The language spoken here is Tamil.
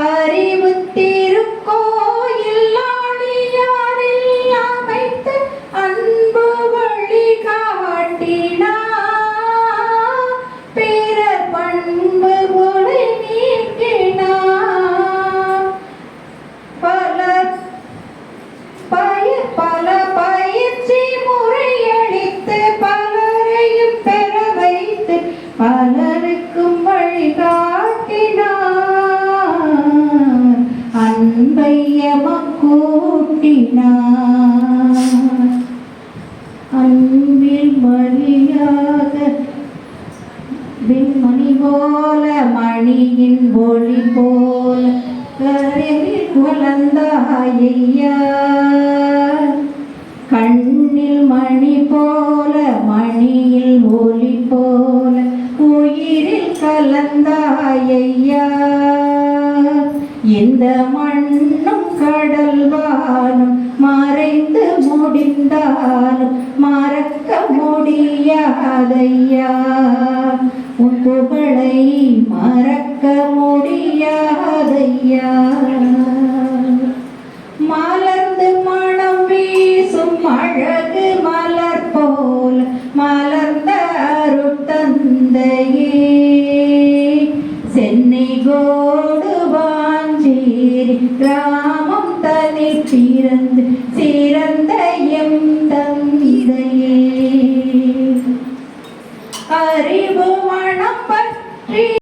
அறிவு திருக்கோயில் அமைத்து அன்பு வழி காட்டினார் பிறர் பண்பு ஒளி நீக்கினார் பலர் பய பல பயிற்சி முறையளித்து பலரையும் பெற வைத்து பலருக்கும் அன்பை எமக்கூட்டினார் அன்பில் மணியாக விண்மணி போல மணியின் ஒளி போல கரையில் குழந்தாயையா? கண்ணில் மணி போல மணியில் ஒளி போல உயிரில் கலந்தாயையா? இந்த மண்ணும் கடல்வானும் மறைந்து முடிந்தாலும் மறக்க முடியாதையா உன் புகழை மறக்க முடியாதையா மலர்ந்து மனம் வீசும் அழகு மலர் போல் மலர்ந்த அருட்தந்தையே. சேரி கிராமம் தனி பிறந்து சிறந்த எம் தந்தையே. அறிவு மனம் பற்றி